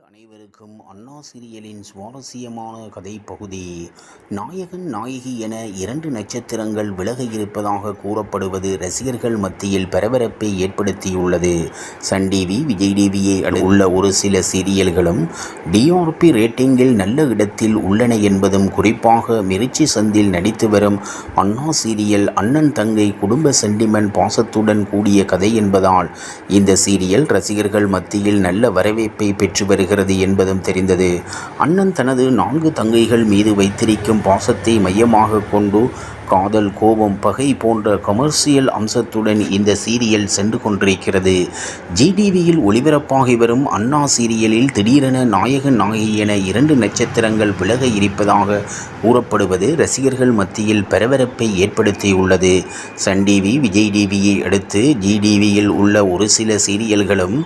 அனைவருக்கும் அண்ணா சீரியலின் சுவாரஸ்யமான கதை பகுதி நாயகன் நாயகி என இரண்டு நட்சத்திரங்கள் விலக இருப்பதாக கூறப்படுவது ரசிகர்கள் மத்தியில் பரபரப்பை ஏற்படுத்தியுள்ளது. சன் டிவி விஜய் டிவியை உள்ள ஒரு சில சீரியல்களும் டிஆர்பி ரேட்டிங்கில் நல்ல இடத்தில் உள்ளன என்பதும் குறிப்பாக மிர்ச்சி சந்தில் நடித்து வரும் அண்ணா சீரியல் அண்ணன் தங்கை குடும்ப சென்டிமெண்ட் பாசத்துடன் கூடிய கதை என்பதால் இந்த சீரியல் ரசிகர்கள் மத்தியில் நல்ல வரவேற்பை பெற்று வருகிறது. என்பதும் தெரிந்தது. அண்ணன் தனது நான்கு தங்கைகள் மீது வைத்திருக்கும் பாசத்தை மையமாக கொண்டு காதல் கோபம் பகை போன்ற கமர்ஷியல் அம்சத்துடன் இந்த சீரியல் சென்று கொண்டிருக்கிறது. ஜிடிவியில் ஒளிபரப்பாகி வரும் அண்ணா சீரியலில் திடீரென நாயகன் நாயகி என இரண்டு நட்சத்திரங்கள் விலக இருப்பதாக கூறப்படுவது ரசிகர்கள் மத்தியில் பரபரப்பை ஏற்படுத்தியுள்ளது. சன் டிவி விஜய் டிவியை அடுத்து ஜிடிவியில் உள்ள ஒரு சில சீரியல்களும்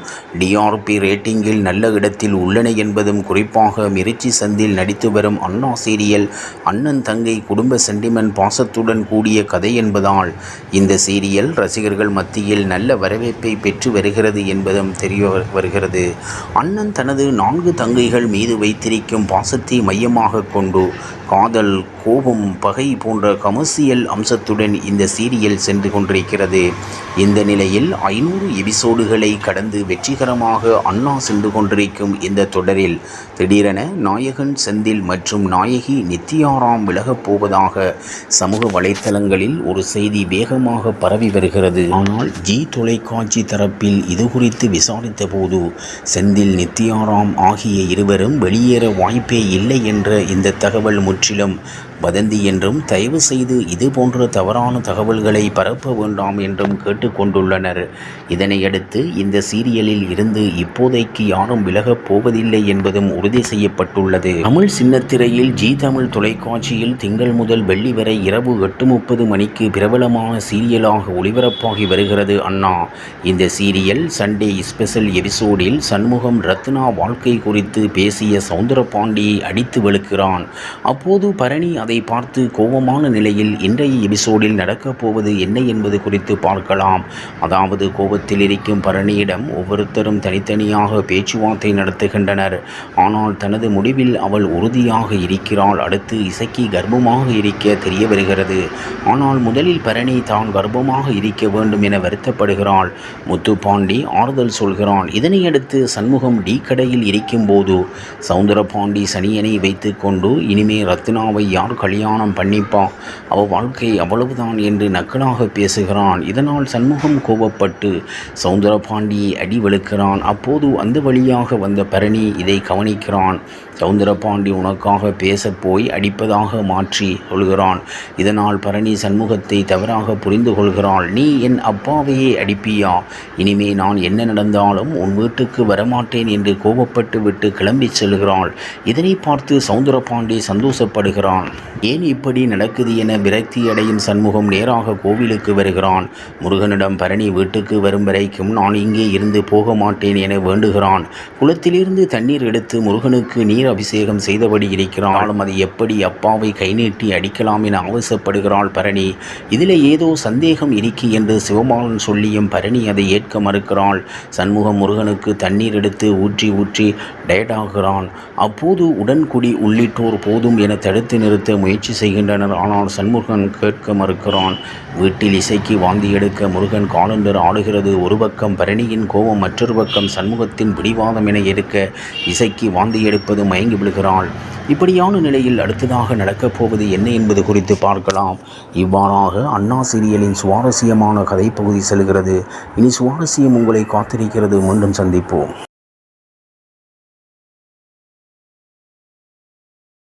டிஆர்பி ரேட்டிங்கில் நல்ல இடத்தில் உள்ளன என்பதும் குறிப்பாக மிருச்சி சந்தில் நடித்து வரும் அண்ணா சீரியல் அண்ணன் தங்கை குடும்ப சென்டிமெண்ட் பாசத்துடன் கூடிய கதை என்பதால் இந்த சீரியல் ரசிகர்கள் மத்தியில் நல்ல வரவேற்பை பெற்று வருகிறது என்பதும் தெரிய வருகிறது. அண்ணன் தனது நான்கு தங்கைகள் மீது வைத்திருக்கும் பாசத்தை மையமாக கொண்டு காதல் கோபம் பகை போன்ற கமர்சியல் அம்சத்துடன் இந்த சீரியல் சென்று கொண்டிருக்கிறது. இந்த நிலையில் ஐநூறு எபிசோடுகளை கடந்து வெற்றிகரமாக அண்ணா சென்று கொண்டிருக்கும் இந்த தொடரில் திடீரென நாயகன் செந்தில் மற்றும் நாயகி நித்யாராம் விலகப் போவதாக சமூக வலைத்தளங்களில் ஒரு செய்தி வேகமாக பரவி வருகிறது. ஆனால் ஜி தொலைக்காட்சி தரப்பில் இது குறித்து விசாரித்த போது செந்தில் நித்யாராம் ஆகிய இருவரும் வெளியேற வாய்ப்பே இல்லை என்ற இந்த தகவல் முற்றிலும் வதந்தி என்றும் தயவு செய்து இது போன்ற தவறான தகவல்களை பரப்ப வேண்டாம் என்றும் கேட்டுக்கொண்டுள்ளனர். இதனையடுத்து இந்த சீரியலில் இருந்து இப்போதைக்கு யாரும் விலகப் போவதில்லை என்பதும் உறுதி செய்யப்பட்டுள்ளது. தமிழ் சின்னத்திரையில் ஜி தமிழ் தொலைக்காட்சியில் திங்கள் முதல் வெள்ளி வரை இரவு எட்டு முப்பது மணிக்கு பிரபலமான சீரியலாக ஒளிபரப்பாகி வருகிறது அண்ணா. இந்த சீரியல் சண்டே ஸ்பெஷல் எபிசோடில் சண்முகம் ரத்னா வாழ்க்கை குறித்து பேசிய சவுந்தரபாண்டியை அடித்து வெளுக்கிறான். அப்போது பரணி அதை பார்த்து கோபமான நிலையில் இன்றைய எபிசோடில் நடக்கப் போவது என்ன என்பது குறித்து பார்க்கலாம். அதாவது கோபத்தில் இருக்கும் பரணியிடம் ஒவ்வொருத்தரும் தனித்தனியாக பேச்சுவார்த்தை நடத்துகின்றனர். ஆனால் தனது முடிவில் அவள் உறுதியாக இருக்கிறாள். அடுத்து இசைக்கு கர்ப்பமாக இருக்க தெரிய வருகிறது. ஆனால் முதலில் பரணி தான் கர்ப்பமாக இருக்க வேண்டும் என வருத்தப்படுகிறாள். முத்துப்பாண்டி ஆறுதல் சொல்கிறான். இதனையடுத்து சண்முகம் டீ கடையில் இருக்கும்போது சவுந்தரபாண்டி சனியனை வைத்துக்கொண்டு இனிமே ரத்னாவை யார் கல்யாணம் பண்ணிப்பா அவ வாழ்க்கை அவ்வளவுதான் என்று நக்கலாக பேசுகிறான். இதனால் சண்முகம் கோபப்பட்டு சவுந்தரபாண்டியை அடி வெளுக்கிறான். அப்போது அந்த வழியாக வந்த பரணி இதை கவனிக்கிறான். சவுந்தரபாண்டி உனக்காக பேசப் போய் அடிப்பதாக மாற்றி கொள்கிறான். இதனால் பரணி சண்முகத்தை தவறாக புரிந்து கொள்கிறாள். நீ என் அப்பாவையே அடிப்பியா? இனிமே நான் என்ன நடந்தாலும் உன் வீட்டுக்கு வரமாட்டேன் என்று கோபப்பட்டு விட்டு கிளம்பி செல்கிறாள். இதனை பார்த்து சவுந்தரபாண்டி சந்தோஷப்படுகிறான். ஏன் இப்படி நடக்குது என விரக்தி அடையும் சண்முகம் நேராக கோவிலுக்கு வருகிறான். முருகனிடம் பரணி வீட்டுக்கு வரும் வரைக்கும் நான் இங்கே இருந்து போக மாட்டேன் என வேண்டுகிறான். குளத்திலிருந்து தண்ணீர் எடுத்து முருகனுக்கு நீர் அபிஷேகம் செய்தபடி இருக்கிறாலும் அது எப்படி அப்பாவை கை நீட்டி அடிக்கலாம் என ஆவசப்படுகிறாள் பரணி. இதில் ஏதோ சந்தேகம் இருக்கு என்று சிவபாலன் சொல்லியும் பரணி அதை ஏற்க மறுக்கிறாள். சண்முகம் முருகனுக்கு தண்ணீர் எடுத்து ஊற்றி ஊற்றி டயடாகிறான் அப்போது உடன்குடி உள்ளிட்டோர் போதும் என தடுத்து நிறுத்த முயற்சி செய்கின்றனர். ஆனால் சண்முகன் கேட்க மறுக்கிறான் வீட்டில் இசைக்கு வாந்தி எடுக்க முருகன் காலண்டர் ஆடுகிறது. ஒரு பக்கம் பரணியின் கோபம் மற்றொரு பக்கம் சண்முகத்தின் பிடிவாதம் என எடுக்க இசைக்கு வாந்தி எடுப்பது மயங்கி விழுகிறாள் இப்படியான நிலையில் அடுத்ததாக நடக்கப் போவது என்ன என்பது குறித்து பார்க்கலாம். இவ்வாறாக அண்ணா சீரியலின் சுவாரஸ்யமான கதைப்பகுதி செல்கிறது. இனி சுவாரஸ்யம் உங்களை காத்திருக்கிறது. மீண்டும் சந்திப்போம்.